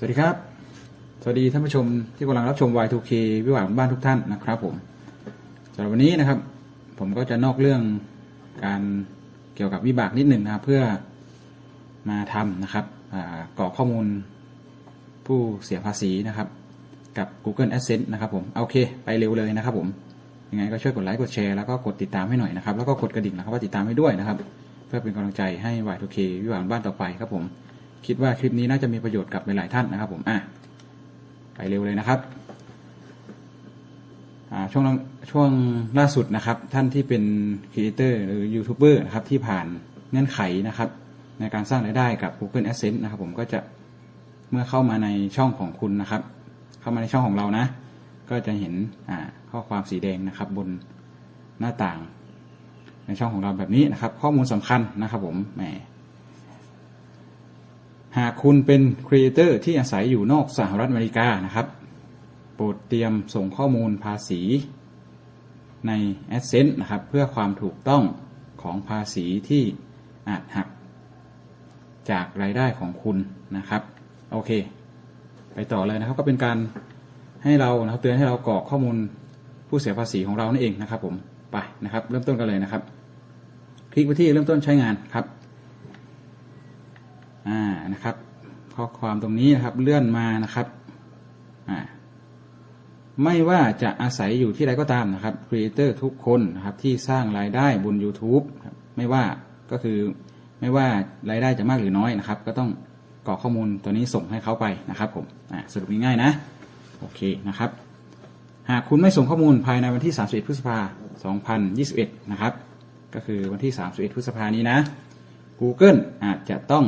สวัสดีครับ สวัสดีท่านผู้ชมที่กำลังรับชม Y2K วิวาบ้านทุกท่านนะครับผมสำหรับวันนี้นะครับ ผมก็จะนอกเรื่องการเกี่ยวกับวิบากนิดหนึ่งนะครับ เพื่อมาทำนะครับอ่ากรอกข้อมูลผู้เสียภาษีนะครับ กับ Google Adsense นะครับผมโอเค ไปเร็วเลยนะครับผมยังไงก็ช่วยกดไลค์กดแชร์แล้วก็กดติดตามให้หน่อยนะครับ แล้วก็กดกระดิ่งนะครับว่าติดตามให้ด้วยนะครับ เพื่อเป็นกำลังใจให้ Y2K วิวาบ้านต่อไปครับผม คิดว่าคลิปนี้น่าจะมีประโยชน์กับหลายๆท่านนะครับ ผมอะไปเร็วเลยนะครับช่วงช่วงล่าสุดนะครับ ท่านที่เป็นครีเอเตอร์หรือยูทูบเบอร์นะครับที่ผ่านเงื่อนไขนะครับ ในการสร้างรายได้กับ Google Adsense นะครับ ผมก็จะเมื่อเข้ามาในช่องของคุณนะครับ เข้ามาในช่องของเรานะ ก็จะเห็นข้อความสีแดงนะครับ บนหน้าต่าง ในช่องของเราแบบนี้นะครับ ข้อมูลสำคัญนะครับ ผมแหม หากคุณเป็นครีเอเตอร์ที่อาศัยอยู่นอกสหรัฐอเมริกานะครับ โปรดเตรียมส่งข้อมูลภาษีใน Adsense นะครับ เพื่อความถูกต้องของภาษีที่อาจหัก จากรายได้ของคุณนะครับ โอเค ไปต่อเลยนะครับก็เป็นการให้เรานะครับเตือนให้เรากรอกข้อมูลผู้เสียภาษีของเรานั่นเองนะครับ ผมไปนะครับ เริ่มต้นกันเลยนะครับ คลิกไปที่เริ่มต้นใช้งานครับ อ่านะครับ ข้อความตรงนี้นะครับเลื่อนมานะครับอ่าไม่ว่าจะอาศัยอยู่ที่ใดก็ตามนะครับครีเอเตอร์ทุกคนนะครับที่สร้างรายได้บน YouTube ครับไม่ว่าก็คือไม่ว่ารายได้จะมากหรือน้อยนะครับ ก็ต้องกรอกข้อมูลตัวนี้ส่งให้เขาไปนะครับผมอ่าสรุปง่ายๆนะโอเคนะครับ หากคุณไม่ส่งข้อมูลภายในวันที่ 31 พฤษภาคม2021 นะครับ ก็คือวันที่ 31 พฤษภานี้นะ Google อาจจะต้อง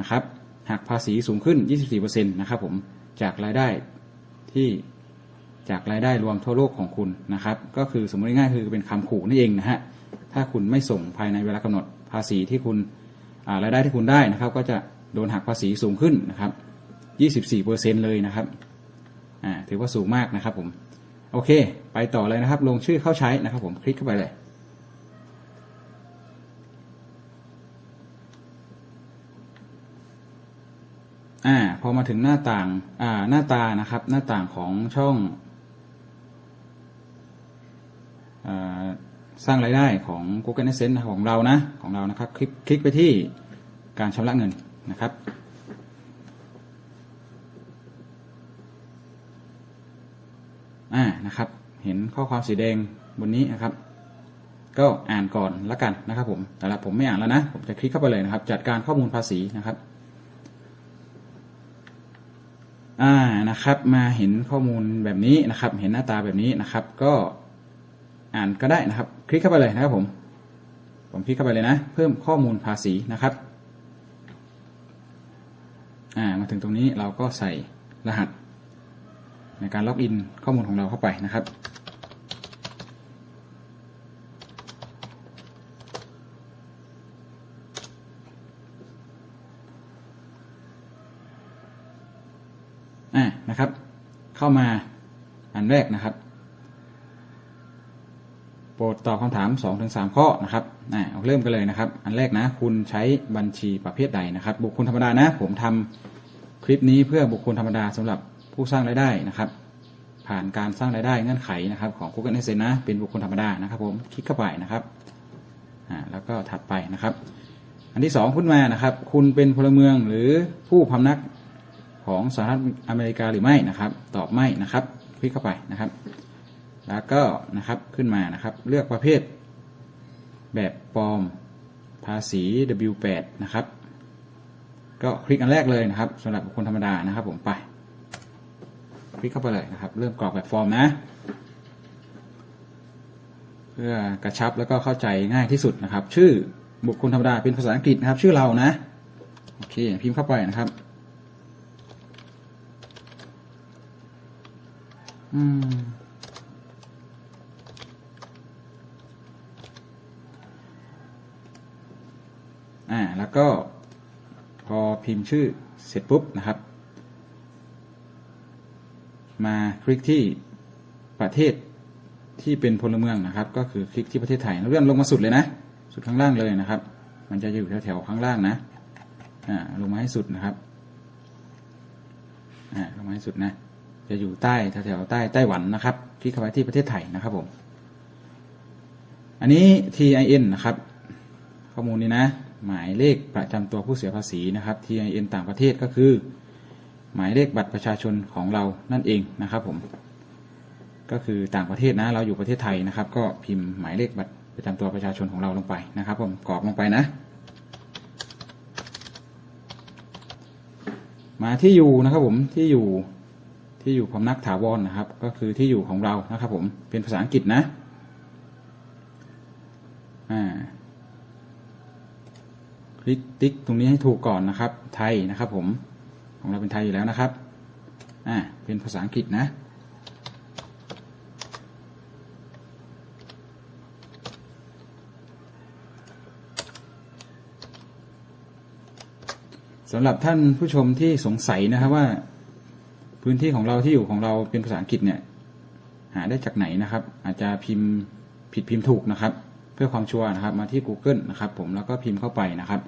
นะครับหักภาษีสูงขึ้น 24%นะครับผมจากรายได้ที่จากรายได้รวมทั่วโลกของคุณนะครับ ก็คือสมมติง่ายๆคือเป็นคำขู่นั่นเองนะฮะถ้าคุณไม่ส่งภายในเวลากำหนดภาษีที่คุณรายได้ที่คุณได้นะครับ ก็จะโดนหักภาษีสูงขึ้นนะครับ 24%เลยนะครับถือว่าสูงมากนะครับผมโอเค ไปต่อเลยนะครับ ลงชื่อเข้าใช้นะครับผมคลิกเข้าไปเลย อ่าพอมาถึงหน้าต่างอ่าหน้าตานะครับ หน้าต่างของช่องอสร้างรายได้ของ Google Adsense ของเรานะของเรานะครับ คลิกคลิกไปที่การชำระเงินนะครับ อ่านะครับ เห็นข้อความสีแดงบนนี้นะครับ ก็อ่านก่อนละกันนะครับ ผมแต่ละผมไม่อ่านแล้วนะ ผมจะคลิกเข้าไปเลยนะครับ จัดการข้อมูลภาษีนะครับ อ่า นะครับ มาเห็นข้อมูลแบบนี้นะครับ เห็นหน้าตาแบบนี้นะครับ ก็อ่านก็ได้นะครับ คลิกเข้าไปเลยนะครับผม ผมคลิกเข้าไปเลยนะ เพิ่มข้อมูลภาษีนะครับอ่ามาถึงตรงนี้เราก็ใส่รหัส ในการล็อกอินข้อมูลของเราเข้าไปนะครับ อ่านะครับ เข้ามาอันแรกนะครับ โปรดตอบคำถาม 2-3 ข้อนะครับอ่าเอาเริ่มกันเลยนะครับ อันแรกนะ คุณใช้บัญชีประเภทใดนะครับ บุคคลธรรมดานะ ผมทำคลิปนี้เพื่อบุคคลธรรมดาสำหรับผู้สร้างรายได้นะครับ ผ่านการสร้างรายได้เงื่อนไขนะครับ ของ Google Adsense นะ เป็นบุคคลธรรมดานะครับ ผมคลิกเข้าไปนะครับอ่าแล้วก็ถัดไปนะครับอันที่สองขึ้นมานะครับ คุณเป็นพลเมืองหรือผู้พำนัก ของสหรัฐอเมริกาหรือไม่นะครับ ตอบไม่นะครับคลิกเข้าไปนะครับ แล้วก็นะครับขึ้นมานะครับ เลือกประเภท แบบปลอมภาษี W8 นะครับ ก็คลิกอันแรกเลยนะครับสำหรับบุคคลธรรมดานะครับ ผมไป คลิกเข้าไปเลยนะครับ เริ่มกรอกแบบฟอร์มนะเพื่อกระชับแล้วก็เข้าใจง่ายที่สุดนะครับ ชื่อบุคคลธรรมดาเป็นภาษาอังกฤษนะครับ ชื่อเรานะโอเคพิมพ์เข้าไปนะครับ อืม อ่า แล้วก็ พอพิมพ์ชื่อเสร็จปุ๊บนะครับ มาคลิกที่ประเทศที่เป็นพลเมืองนะครับ ก็คือคลิกที่ประเทศไทยเลื่อนลงมาสุดเลยนะ สุดข้างล่างเลยนะครับ มันจะอยู่แถวๆข้างล่างนะ อ่า ลงมาให้สุดนะครับ อ่า ลงมาให้สุดนะ จะอยู่ใต้แถวใต้ไต้หวันนะครับ คลิกเข้าไปที่ประเทศไทยนะครับผม อันนี้ TIN นะครับ ข้อมูลนี้นะ หมายเลขประจำตัวผู้เสียภาษีนะครับ TIN ต่างประเทศก็คือ หมายเลขบัตรประชาชนของเรานั่นเองนะครับผม ก็คือต่างประเทศนะ เราอยู่ประเทศไทยนะครับ ก็พิมพ์หมายเลขบัตรประจำตัวประชาชนของเราลงไปนะครับ ผมกรอกลงไปนะมาที่อยู่นะครับผมที่อยู่ ที่อยู่พำนักถาวรนะครับ ก็คือที่อยู่ของเรานะครับผมเป็นภาษาอังกฤษนะอ่าคลิกติ๊กตรงนี้ให้ถูกก่อนนะครับ ไทยนะครับ ผมของเราเป็นไทยอยู่แล้วนะครับอ่าเป็นภาษาอังกฤษนะสำหรับท่านผู้ชมที่สงสัยนะครับว่า พื้นที่ของเราที่อยู่ของเราเป็นภาษาอังกฤษเนี่ย หาได้จากไหนนะครับ อาจจะพิมพ์ผิดพิมพ์ถูกนะครับ เพื่อความชัวร์นะครับ มาที่ Google นะครับ ผมแล้วก็พิมพ์เข้าไปนะครับ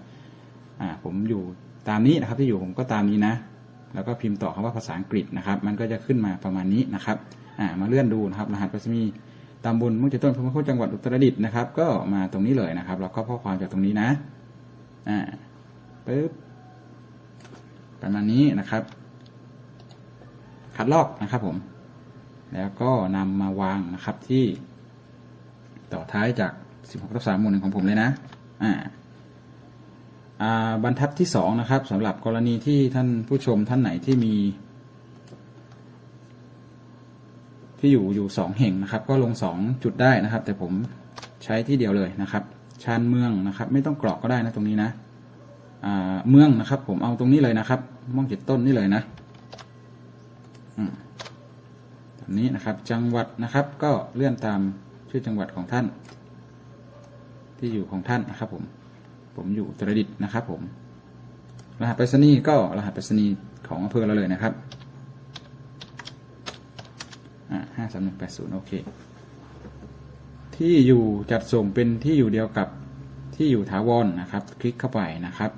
อ่าผมอยู่ตามนี้นะครับที่อยู่ผมก็ตามนี้นะ แล้วก็พิมพ์ต่อคำว่าภาษาอังกฤษนะครับ มันก็จะขึ้นมาประมาณนี้นะครับอ่ามาเลื่อนดูนะครับ รหัสไปรษณีย์ตำบลมุ่งเจริญพมโคจังหวัดอุตรดิตถ์นะครับ ก็มาตรงนี้เลยนะครับแล้วก็ข้อความจากตรงนี้นะอ่าปึ๊บประมาณนี้นะครับ คัดลอกนะครับผม แล้วก็นำมาวางนะครับที่ต่อท้ายจาก 16ทับ3หมู่หนึ่งของผมเลยนะอ่าอ่าบรรทัดที่สองนะครับสำหรับกรณีที่ท่านผู้ชมท่านไหนที่มี ที่อยู่อยู่สองแห่งนะครับ ก็ลงสองจุดได้นะครับ แต่ผมใช้ที่เดียวเลยนะครับชานเมืองนะครับ ไม่ต้องกรอกก็ได้นะตรงนี้นะอ่าเมืองนะครับ ผมเอาตรงนี้เลยนะครับม่วงเจ็ดต้นนี่เลยนะ อืมนี้นะครับจังหวัดนะครับก็เลื่อนตามชื่อจังหวัดของท่าน ที่อยู่ของท่านนะครับผม ผมอยู่ตรดิตนะครับผมรหัสไปรษณีย์ก็รหัสไปรษณีย์ของอำเภอเราเลยนะครับอ่าห้าสามหนึ่งแปดศูนย์โอเค ที่อยู่จัดส่งเป็นที่อยู่เดียวกับที่อยู่ถาวรนะครับ คลิกเข้าไปนะครับ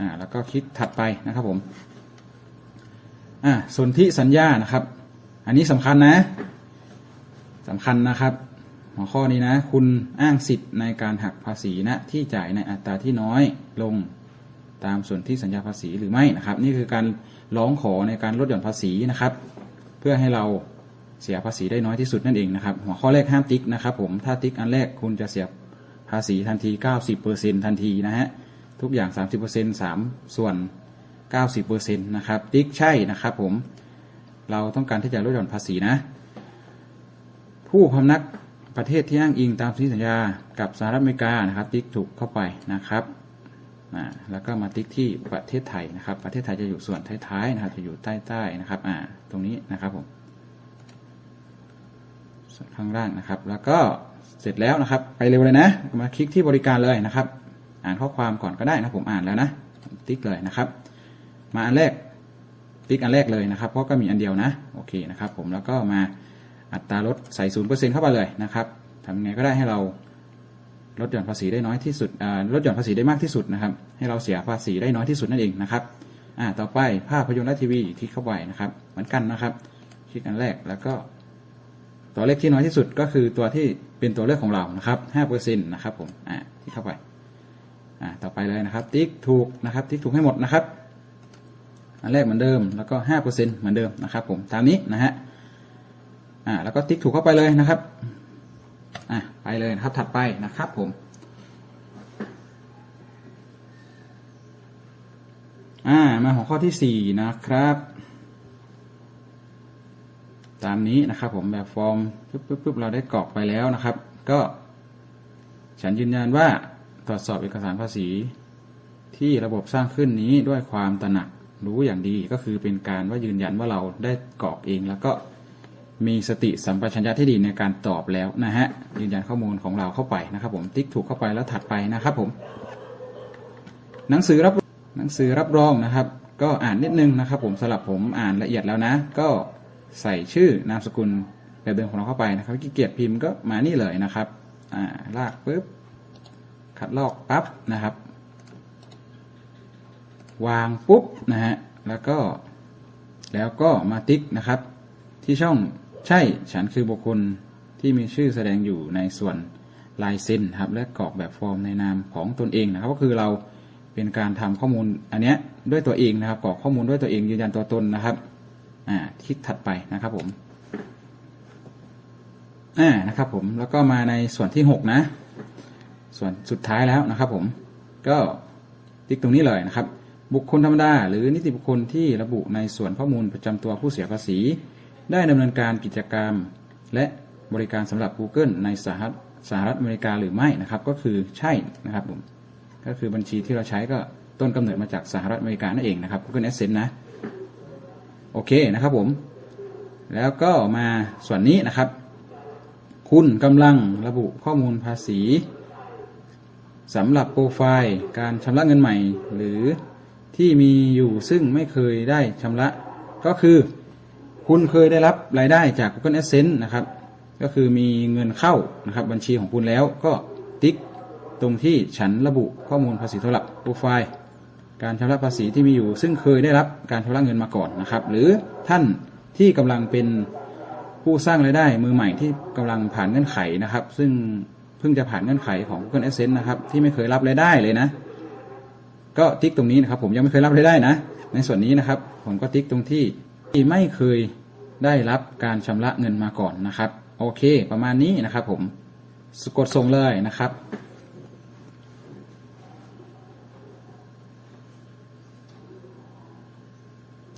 อ่า แล้วก็คลิกถัดไปนะครับผม อ่าสนธิสัญญานะครับ อันนี้สำคัญนะสำคัญนะครับ หัวข้อนี้นะ คุณอ้างสิทธิ์ในการหักภาษีณที่จ่ายในอัตราที่น้อยลงตามส่วนที่สัญญาภาษีหรือไม่นะครับ นี่คือการร้องขอในการลดหย่อนภาษีนะครับ เพื่อให้เราเสียภาษีได้น้อยที่สุดนั่นเองนะครับ หัวข้อแรกห้ามติ๊กนะครับ ผมถ้าติ๊กอันแรกคุณจะเสียภาษีทันที 90%ทันทีนะฮะทุกอย่าง 30% 3 ส่วน 90%นะครับ ติ๊กใช่นะครับผม เราต้องการที่จะลดหย่อนภาษีนะ ผู้พำนักประเทศที่อ้างอิงตามสัญญากับสหรัฐอเมริกานะครับ ติ๊กถูกเข้าไปนะครับแล้วก็มาติ๊กที่ประเทศไทยนะครับ ประเทศไทยจะอยู่ส่วนท้ายๆนะครับ จะอยู่ใต้ๆนะครับ อ่า ตรงนี้นะครับผมข้างล่างนะครับ แล้วก็เสร็จแล้วนะครับ ไปเร็วเลยนะ มาคลิกที่บริการเลยนะครับ อ่านข้อความก่อนก็ได้นะผมอ่านแล้วนะ ติ๊กเลยนะครับ มาอันแรกติ๊กอันแรกเลยนะครับเพราะก็มีอันเดียวนะโอเคนะครับผมแล้วก็มาอัตราลดใส่ศูนย์เปอร์เซ็นเข้าไปเลยนะครับทำยังไงก็ได้ให้เราลดหย่อนภาษีได้น้อยที่สุดลดหย่อนภาษีได้มากที่สุดนะครับ ให้เราเสียภาษีได้น้อยที่สุดนั่นเองนะครับอ่าต่อไปภาพยนตร์และทีวีคลิกเข้าไปนะครับ เหมือนกันนะครับ คลิกอันแรกแล้วก็ ตัวเลขที่น้อยที่สุดก็คือตัวที่เป็นตัวเลือกของเรานะครับห้าเปอร์เซ็นต์นะครับผมอ่าที่เข้าไปอ่าต่อไปเลยนะครับ ติ๊กถูกนะครับ ติ๊กถูกให้หมดนะครับ อันแรกเหมือนเดิม แล้วก็ห้าเปอร์เซ็นต์เหมือนเดิมนะครับผมตามนี้นะฮะอ่าแล้วก็ติ๊กถูกเข้าไปเลยนะครับอ่าไปเลยนะครับถัดไปนะครับผมอ่ามาหัวข้อที่สี่นะครับ ตามนี้นะครับผมแบบฟอร์มปึ๊บปึ๊บปึ๊บเราได้กรอกไปแล้วนะครับ ก็ ฉันยืนยันว่าตรวจสอบเอกสารภาษีที่ระบบสร้างขึ้นนี้ด้วยความตระหนัก รู้อย่างดีก็คือเป็นการว่ายืนยันว่าเราได้กรอกเอง แล้วก็มีสติสัมปชัญญะที่ดีในการตอบแล้วนะฮะยืนยันข้อมูลของเราเข้าไปนะครับ ผมติ๊กถูกเข้าไปแล้วถัดไปนะครับผม หนังสือรับหนังสือรับรองนะครับ ก็อ่านนิดนึงนะครับ ผมสำหรับผมอ่านละเอียดแล้วนะ ก็ใส่ชื่อนามสกุลแบบเดิมของเราเข้าไปนะครับขี้เกียจพิมพ์ก็มานี่เลยนะครับ อ่าลากปุ๊บคัดลอกปั๊บนะครับ วางปุ๊บนะฮะแล้วก็แล้วก็มาติ๊กนะครับ ที่ช่องใช่ฉันคือบุคคลที่มีชื่อแสดงอยู่ในส่วนลายเซ็นครับและกรอกแบบฟอร์มในนามของตนเองนะครับ ก็คือเราเป็นการทำข้อมูลอันเนี้ยด้วยตัวเองนะครับกรอกข้อมูลด้วยตัวเองยืนยันตัวตนนะครับอ่าคลิกถัดไปนะครับผมอ่านะครับผมแล้วก็มาในส่วนที่หกนะ ส่วนสุดท้ายแล้วนะครับผมก็ติ๊กตรงนี้เลยนะครับ บุคคลธรรมดา หรือนิติบุคคลที่ระบุในส่วนข้อมูลประจำตัวผู้เสียภาษี ได้ดำเนินการกิจกรรม และบริการสำหรับ Google ในสหรัฐสหรัฐอเมริกาหรือไม่นะครับ ก็คือใช่นะครับผมก็คือบัญชีที่เราใช้ก็ต้นกำเนิดมาจากสหรัฐอเมริกานั่นเองนะครับ Google Adsense นะโอเคนะครับผม แล้วก็มาส่วนนี้นะครับ คุณกำลังระบุข้อมูลภาษีสำหรับโปรไฟล์ การชำระเงินใหม่ หรือ ที่มีอยู่ซึ่งไม่เคยได้ชำระ ก็คือ คุณเคยได้รับรายได้จาก Google Adsense นะครับ ก็คือมีเงินเข้านะครับ บัญชีของคุณแล้วก็ติ๊กตรงที่ฉันระบุข้อมูลภาษีสำหรับโปรไฟล์การชำระภาษีที่มีอยู่ ซึ่งเคยได้รับการชำระเงินมาก่อนนะครับ หรือท่านที่กำลังเป็นผู้สร้างรายได้มือใหม่ที่กำลังผ่านเงื่อนไขนะครับ ซึ่งเพิ่งจะผ่านเงื่อนไขของ Google Adsense นะครับที่ไม่เคยรับรายได้เลยนะ ก็ติ๊กตรงนี้นะครับ ผมยังไม่เคยรับรายได้นะ ในส่วนนี้นะครับ ผมก็ติ๊กตรงที่ที่ไม่เคยได้รับการชำระเงินมาก่อนนะครับ โอเค ประมาณนี้นะครับ ผมกดส่งเลยนะครับ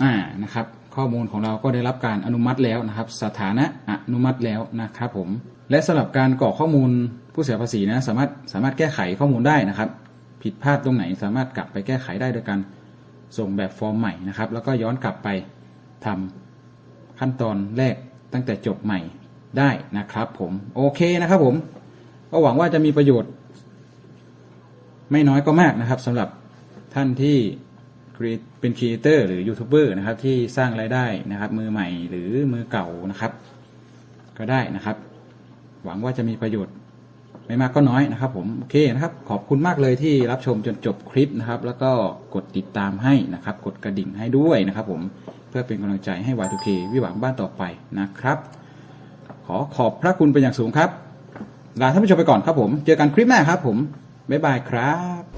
อ่านะครับ ข้อมูลของเราก็ได้รับการอนุมัติแล้วนะครับ สถานะอนุมัติแล้วนะครับ ผม และสำหรับการกรอกข้อมูลผู้เสียภาษีนะ สามารถสามารถแก้ไขข้อมูลได้นะครับ ผิดพลาดตรงไหนสามารถกลับไปแก้ไขได้โดยการส่งแบบฟอร์มใหม่นะครับ แล้วก็ย้อนกลับไปทำขั้นตอนแรกตั้งแต่จบใหม่ได้นะครับ ผมโอเคนะครับ ผมก็หวังว่าจะมีประโยชน์ ไม่น้อยก็มากนะครับสำหรับท่านที่เป็นครีเอเตอร์หรือยูทูบเบอร์นะครับ ที่สร้างรายได้นะครับ มือใหม่หรือมือเก่านะครับ ก็ได้นะครับ หวังว่าจะมีประโยชน์ ไม่มากก็น้อยนะครับผมโอเคนะครับ ขอบคุณมากเลยที่รับชมจนจบคลิปนะครับ แล้วก็กดติดตามให้นะครับ กดกระดิ่งให้ด้วยนะครับผมเพื่อเป็นกำลังใจให้ Y2K วิหวังบ้านต่อไปนะครับ ขอขอบพระคุณเป็นอย่างสูงครับลาท่านผู้ชมไปก่อนครับผม เจอกันคลิปหน้าครับผมบ๊ายบายครับ